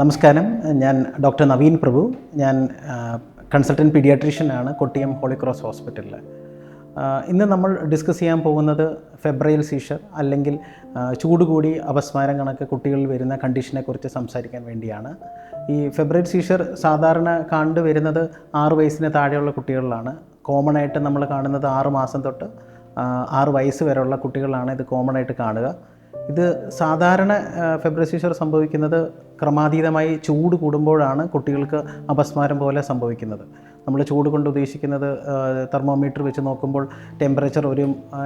നമസ്കാരം. ഞാൻ ഡോക്ടർ നവീൻ പ്രഭു. ഞാൻ കൺസൾട്ടന്റ് പീഡിയാട്രീഷ്യനാണ് കൊട്ടിയം ഹോളി ക്രോസ് ഹോസ്പിറ്റലിൽ ഇന്ന് നമ്മൾ ഡിസ്കസ് ചെയ്യാൻ പോകുന്നത് ഫെബ്രൈൽ സീഷർ അല്ലെങ്കിൽ ചൂട് കൂടി അപസ്മാരം കണക്ക് കുട്ടികളിൽ വരുന്ന കണ്ടീഷനെക്കുറിച്ച് സംസാരിക്കാൻ വേണ്ടിയാണ്. ഈ ഫെബ്രൈൽ സീഷർ സാധാരണ കണ്ടുവരുന്നത് ആറ് വയസ്സിന് താഴെയുള്ള കുട്ടികളിലാണ്. കോമൺ ആയിട്ട് നമ്മൾ കാണുന്നത് ആറ് മാസം തൊട്ട് ആറ് വയസ്സ് വരെയുള്ള കുട്ടികളാണ് ഇത് കോമൺ ആയിട്ട് കാണുക. ഇത് സാധാരണ ഫെബ്രസീഷർ സംഭവിക്കുന്നത് ക്രമാതീതമായി ചൂട് കൂടുമ്പോഴാണ് കുട്ടികൾക്ക് അപസ്മാരം പോലെ സംഭവിക്കുന്നത്. നമ്മൾ ചൂട് കൊണ്ട് ഉദ്ദേശിക്കുന്നത് തെർമോമീറ്റർ വെച്ച് നോക്കുമ്പോൾ ടെമ്പറേച്ചർ ഒരു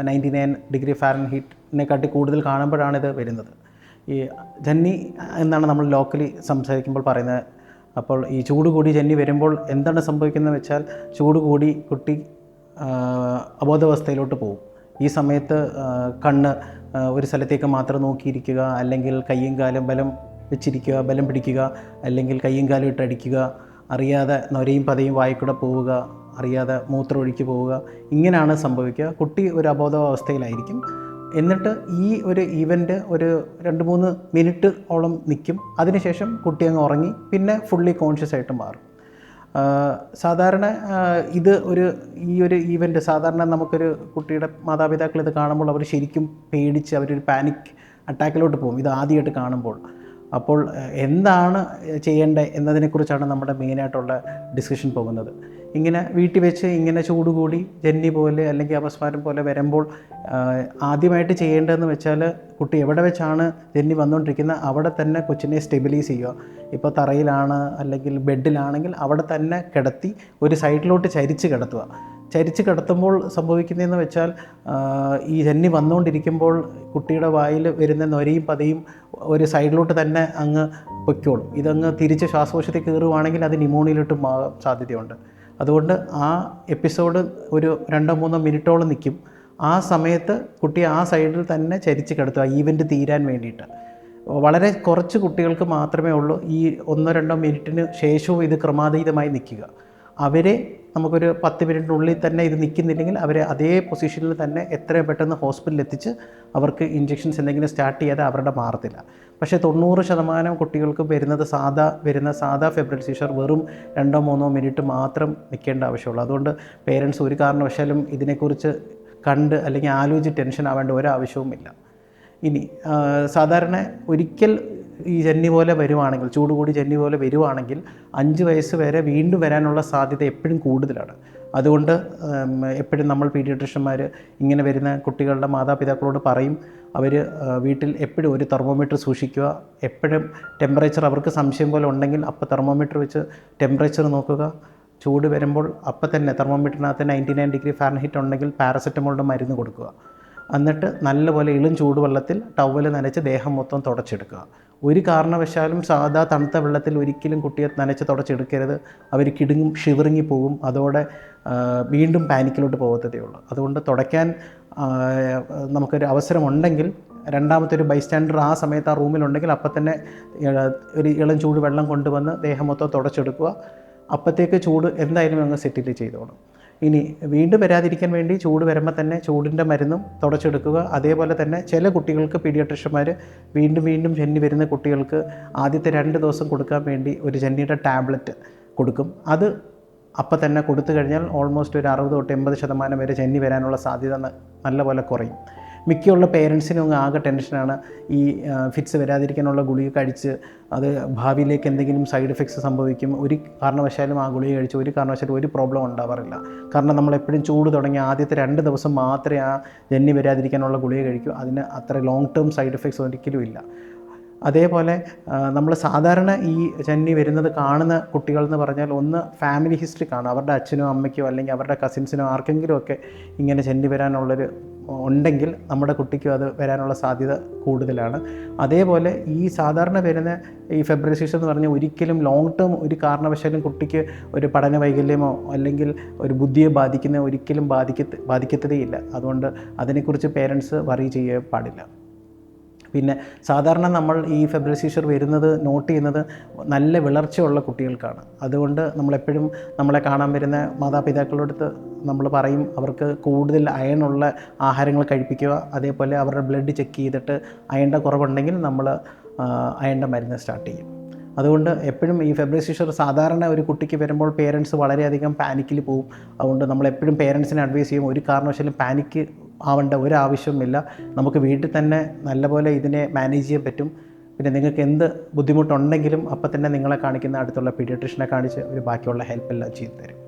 നയന്റി നയൻ ഡിഗ്രി ഫാരൻ ഹീറ്റിനെക്കാട്ടി കൂടുതൽ കാണുമ്പോഴാണ് ഇത് വരുന്നത്. ഈ ജന്നി എന്നാണ് നമ്മൾ ലോക്കലി സംസാരിക്കുമ്പോൾ പറയുന്നത്. അപ്പോൾ ഈ ചൂട് കൂടി ജന്നി വരുമ്പോൾ എന്താണ് സംഭവിക്കുന്നത് വെച്ചാൽ ചൂട് കൂടി കുട്ടി അബോധാവസ്ഥയിലോട്ട് പോകും. ഈ സമയത്ത് കണ്ണ് ഒരു സ്ഥലത്തേക്ക് മാത്രം നോക്കിയിരിക്കുക അല്ലെങ്കിൽ കയ്യും കാലും ബലം വെച്ചിരിക്കുക ബലം പിടിക്കുക അല്ലെങ്കിൽ കയ്യും കാലും ഇട്ടടിക്കുക അറിയാതെ നൊരയും പതയും വായിക്കൂടെ പോവുക അറിയാതെ മൂത്രം ഒഴുക്കി പോവുക ഇങ്ങനെയാണ് സംഭവിക്കുക. കുട്ടി ഒരു അബോധാവസ്ഥയിലായിരിക്കും. എന്നിട്ട് ഈ ഒരു ഈവന്റ് ഒരു രണ്ട് മൂന്ന് മിനിറ്റ് ഓളം നിൽക്കും. അതിനുശേഷം കുട്ടി അങ്ങ് ഉറങ്ങി പിന്നെ ഫുള്ളി കോൺഷ്യസ് ആയിട്ട് മാറും. സാധാരണ ഇത് ഒരു ഈ ഒരു ഈവന്റ് സാധാരണ നമുക്കൊരു കുട്ടിയുടെ മാതാപിതാക്കൾ ഇത് കാണുമ്പോൾ അവർ ശരിക്കും പേടിച്ച് അവരൊരു പാനിക് അറ്റാക്കിലോട്ട് പോകും. ഇത് ആദ്യമായിട്ട് കാണുമ്പോൾ. അപ്പോൾ എന്താണ് ചെയ്യേണ്ടത് എന്നതിനെക്കുറിച്ചാണ് നമ്മുടെ മെയിനായിട്ടുള്ള ഡിസ്കഷൻ പോകുന്നത്. ഇങ്ങനെ വീട്ടിൽ വെച്ച് ഇങ്ങനെ ചൂട് കൂടി ജന്നി പോലെ അല്ലെങ്കിൽ അപസ്മാരം പോലെ വരുമ്പോൾ ആദ്യമായിട്ട് ചെയ്യേണ്ടതെന്ന് വെച്ചാൽ കുട്ടി എവിടെ വെച്ചാണ് ജന്നി വന്നുകൊണ്ടിരിക്കുന്നത് അവിടെ തന്നെ കൊച്ചിനെ സ്റ്റെബിലൈസ് ചെയ്യുക. ഇപ്പോൾ തറയിലാണ് അല്ലെങ്കിൽ ബെഡിലാണെങ്കിൽ അവിടെ തന്നെ കിടത്തി ഒരു സൈഡിലോട്ട് ചരിച്ച് കിടത്തുക. ചരിച്ച് കിടത്തുമ്പോൾ സംഭവിക്കുന്നതെന്ന് വെച്ചാൽ ഈ ജന്നി വന്നുകൊണ്ടിരിക്കുമ്പോൾ കുട്ടിയുടെ വായിൽ വരുന്ന നൊരയും പതയും ഒരു സൈഡിലോട്ട് തന്നെ അങ്ങ് പൊയ്ക്കോളും. ഇതങ്ങ് തിരിച്ച് ശ്വാസകോശത്തിൽ കയറുവാണെങ്കിൽ അത് ന്യൂമോണിയയിലോട്ട് മാറാൻ സാധ്യതയുണ്ട്. അതുകൊണ്ട് ആ എപ്പിസോഡ് ഒരു രണ്ടോ മൂന്നോ മിനിറ്റോളം നിൽക്കും. ആ സമയത്ത് കുട്ടി ആ സൈഡിൽ തന്നെ ചരിച്ച് കിടത്തുക ഈവന്റ് തീരാൻ വേണ്ടിയിട്ട്. വളരെ കുറച്ച് കുട്ടികൾക്ക് മാത്രമേ ഉള്ളൂ ഈ ഒന്നോ രണ്ടോ മിനിറ്റിന് ശേഷവും ഇത് ക്രമാതീതമായി നിൽക്കുക. അവരെ നമുക്കൊരു പത്ത് മിനിറ്റിനുള്ളിൽ തന്നെ ഇത് നിൽക്കുന്നില്ലെങ്കിൽ അവരെ അതേ പൊസിഷനിൽ തന്നെ എത്രയും പെട്ടെന്ന് ഹോസ്പിറ്റലിൽ എത്തിച്ച് അവർക്ക് ഇഞ്ചെക്ഷൻസ് എന്തെങ്കിലും സ്റ്റാർട്ട് ചെയ്യാതെ അവരുടെ മാറത്തില്ല. പക്ഷേ തൊണ്ണൂറ് ശതമാനം കുട്ടികൾക്ക് വരുന്നത് സാധാ വരുന്ന സാധാ ഫെബ്രൽ സീഷർ വെറും രണ്ടോ മൂന്നോ മിനിറ്റ് മാത്രം നിൽക്കേണ്ട ആവശ്യമുള്ളൂ. അതുകൊണ്ട് പേരൻസ് ഒരു കാരണവശാലും ഇതിനെക്കുറിച്ച് കണ്ട് അല്ലെങ്കിൽ ആലോചിച്ച് ടെൻഷൻ ആവേണ്ട ഒരാവശ്യവുമില്ല ഇനി സാധാരണ ഒരിക്കൽ ഈ ജന്നി പോലെ വരുവാണെങ്കിൽ ചൂട് കൂടി ജന്നി പോലെ വരുവാണെങ്കിൽ അഞ്ച് വയസ്സ് വരെ വീണ്ടും വരാനുള്ള സാധ്യത എപ്പോഴും കൂടുതലാണ്. അതുകൊണ്ട് എപ്പോഴും നമ്മൾ പീഡിയട്രീഷ്യന്മാർ ഇങ്ങനെ വരുന്ന കുട്ടികളുടെ മാതാപിതാക്കളോട് പറയും അവർ വീട്ടിൽ എപ്പോഴും ഒരു തെർമോമീറ്റർ സൂക്ഷിക്കുക. എപ്പോഴും ടെമ്പറേച്ചർ അവർക്ക് സംശയം പോലെ ഉണ്ടെങ്കിൽ അപ്പോൾ തെർമോമീറ്റർ വെച്ച് ടെമ്പറേച്ചർ നോക്കുക. ചൂട് വരുമ്പോൾ അപ്പം തന്നെ തെർമോമീറ്ററിനകത്ത് നയന്റി നയൻ ഡിഗ്രി ഫാരൻഹീറ്റ് ഉണ്ടെങ്കിൽ പാരസെറ്റമോളിന്റെ മരുന്ന് കൊടുക്കുക. എന്നിട്ട് നല്ലപോലെ ഇളും ചൂടുവെള്ളത്തിൽ ടവൽ നനച്ച് ദേഹം മൊത്തം തുടച്ചെടുക്കുക. ഒരു കാരണവശാലും സാധാ തണുത്ത വെള്ളത്തിൽ ഒരിക്കലും കുട്ടിയെ നനച്ച് തുടച്ചെടുക്കരുത്. അവർ കിടുങ്ങും ഷിവറിങ്ങി പോകും. അതോടെ വീണ്ടും പാനിക്കിലോട്ട് പോകത്തതേ ഉള്ളൂ. അതുകൊണ്ട് തുടയ്ക്കാൻ നമുക്കൊരു അവസരമുണ്ടെങ്കിൽ രണ്ടാമത്തെ ഒരു ബൈസ്റ്റാൻഡർ ആ സമയത്ത് ആ റൂമിലുണ്ടെങ്കിൽ അപ്പം തന്നെ ഒരു ഇളം ചൂട് വെള്ളം കൊണ്ടുവന്ന് ദേഹം മൊത്തം തുടച്ചെടുക്കുക. അപ്പോഴത്തേക്ക് ചൂട് എന്തായാലും അങ്ങ് സെറ്റിൽ ചെയ്തോളും. ഇനി വീണ്ടും വരാതിരിക്കാൻ വേണ്ടി ചൂട് വരുമ്പോൾ തന്നെ ചൂടിന്റെ മരുന്നും തുടച്ചെടുക്കുക. അതേപോലെ തന്നെ ചില കുട്ടികൾക്ക് പീഡിയാട്രിഷ്യന്മാർ വീണ്ടും വീണ്ടും ജന്നി വരുന്ന കുട്ടികൾക്ക് ആദ്യത്തെ രണ്ട് ദിവസം കൊടുക്കാൻ വേണ്ടി ഒരു ജന്നിയുടെ ടാബ്ലറ്റ് കൊടുക്കും. അത് അപ്പം തന്നെ കൊടുത്തു കഴിഞ്ഞാൽ ഓൾമോസ്റ്റ് ഒരു അറുപത് തൊട്ട് എൺപത് ശതമാനം വരെ ജന്നി വരാനുള്ള സാധ്യത നല്ലപോലെ കുറയും. മിക്കുള്ള പേരൻസിനും ആകെ ടെൻഷനാണ് ഈ ഫിറ്റ്സ് വരാതിരിക്കാനുള്ള ഗുളിക കഴിച്ച് അത് ഭാവിയിലേക്ക് എന്തെങ്കിലും സൈഡ് എഫക്ട്സ് സംഭവിക്കും. ഒരു കാരണവശാലും ആ ഗുളിക കഴിച്ച് ഒരു കാരണവശാലും ഒരു പ്രോബ്ലം ഉണ്ടാവാറില്ല. കാരണം നമ്മൾ എപ്പോഴും ചൂട് തുടങ്ങി ആദ്യത്തെ രണ്ട് ദിവസം മാത്രമേ ആ ജന്നി വരാതിരിക്കാനുള്ള ഗുളിക കഴിക്കൂ. അതിന് അത്ര ലോങ് ടേം സൈഡ് എഫക്ട്സ് ഒരിക്കലും ഇല്ല. അതേപോലെ നമ്മൾ സാധാരണ ഈ ജന്നി വരുന്നത് കാണുന്ന കുട്ടികൾ എന്ന് പറഞ്ഞാൽ ഒന്ന് ഫാമിലി ഹിസ്റ്ററി കാണും. അവരുടെ അച്ഛനോ അമ്മയ്ക്കോ അല്ലെങ്കിൽ അവരുടെ കസിൻസിനോ ആർക്കെങ്കിലും ഒക്കെ ഇങ്ങനെ ജന്നി വരാനുള്ളൊരു ഉണ്ടെങ്കിൽ നമ്മുടെ കുട്ടിക്കും അത് വരാനുള്ള സാധ്യത കൂടുതലാണ്. അതേപോലെ ഈ സാധാരണ വരുന്ന ഈ ഫെബ്രസിസ് എന്ന് പറഞ്ഞാൽ ഒരിക്കലും ലോങ് ടേം ഒരു കാരണവശാലും കുട്ടിക്ക് ഒരു പഠന വൈകല്യമോ അല്ലെങ്കിൽ ഒരു ബുദ്ധിയെ ബാധിക്കുന്ന ഒരിക്കലും ബാധിക്ക ബാധിക്കത്തതേയില്ല. അതുകൊണ്ട് അതിനെക്കുറിച്ച് പേരൻസ് വറി ചെയ്യാൻ പാടില്ല. പിന്നെ സാധാരണ നമ്മൾ ഈ ഫെബ്രൽ സീഷർ വരുന്നത് നോട്ട് ചെയ്യുന്നത് നല്ല വിളർച്ചയുള്ള കുട്ടികൾക്കാണ്. അതുകൊണ്ട് നമ്മളെപ്പോഴും നമ്മളെ കാണാൻ വരുന്ന മാതാപിതാക്കളടുത്ത് നമ്മൾ പറയും അവർക്ക് കൂടുതൽ അയണുള്ള ആഹാരങ്ങൾ കഴിപ്പിക്കുക അതേപോലെ അവരുടെ ബ്ലഡ് ചെക്ക് ചെയ്തിട്ട് അയണ്ട കുറവുണ്ടെങ്കിൽ നമ്മൾ അയണ്ട മരുന്ന് സ്റ്റാർട്ട് ചെയ്യും. അതുകൊണ്ട് എപ്പോഴും ഈ ഫെബ്രുവരി സീഷർ സാധാരണ ഒരു കുട്ടിക്ക് വരുമ്പോൾ പേരൻസ് വളരെയധികം പാനിക്കിൽ പോകും അതുകൊണ്ട് നമ്മൾ എപ്പോഴും പേരൻസിനെ അഡ്വൈസ് ചെയ്യും ഒരു കാരണവശാലും പാനിക്ക് ആവേണ്ട ഒരാവശ്യവുമില്ല. നമുക്ക് വീട്ടിൽ തന്നെ നല്ലപോലെ ഇതിനെ മാനേജ് ചെയ്യാൻ പറ്റും. പിന്നെ നിങ്ങൾക്ക് എന്ത് ബുദ്ധിമുട്ടുണ്ടെങ്കിലും അപ്പം തന്നെ നിങ്ങളെ കാണിക്കുന്ന അടുത്തുള്ള പീഡിയട്രീഷനെ കാണിച്ച് ഒരു ബാക്കിയുള്ള ഹെൽപ്പെല്ലാം ചെയ്തു തരും.